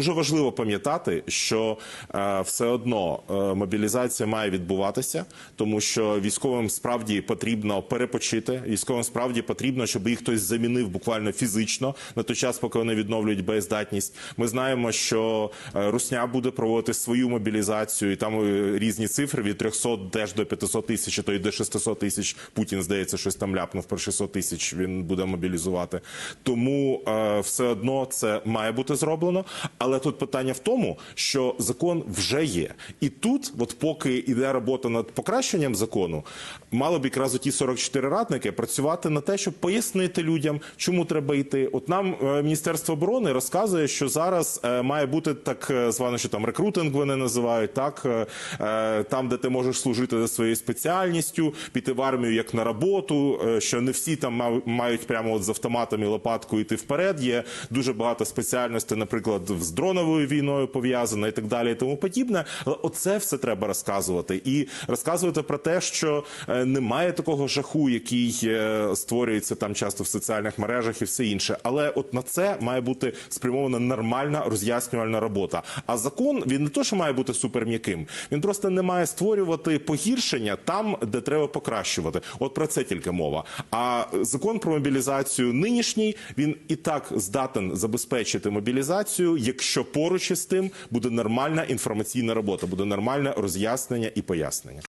Дуже важливо пам'ятати, що е, все одно е, мобілізація має відбуватися, тому що військовим справді потрібно перепочити. Військовим справді потрібно, щоб їх хтось замінив буквально фізично на той час, поки вони відновлюють боєздатність. Ми знаємо, що е, Русня буде проводити свою мобілізацію, і там е, різні цифри від 300 теж до 500 тисяч, а то й до 600 тисяч. Путін здається, щось там ляпнув про 600 тисяч. Він буде мобілізувати. Тому е, все одно це має бути зроблено. Але тут питання в тому, що закон вже є, і тут, от поки йде робота над покращенням закону, мали б якраз ті 44 радники працювати на те, щоб пояснити людям, чому треба йти. От нам е, міністерство оборони розказує, що зараз е, має бути так е, звано, що там рекрутинг вони називають, так там, де ти можеш служити за своєю спеціальністю, піти в армію як на роботу, що не всі там мають прямо от з автоматом і лопаткою йти вперед. Є дуже багато спеціальностей, наприклад, з дроновою війною пов'язана і так далі, і тому подібне. Але оце все треба розказувати і розказувати про те, що е, немає такого жаху, який е, створюється там часто в соціальних мережах і все інше. Але от на це має бути спрямована нормальна роз'яснювальна робота. А закон він не то, що має бути суперм'яким, він просто не має створювати погіршення там, де треба покращувати. От про це тільки мова. А закон про мобілізацію нинішній він і так здатен забезпечити мобілізацію, якщо поруч із тим буде нормальна інформаційна робота, буде нормальне роз'яснення і пояснення.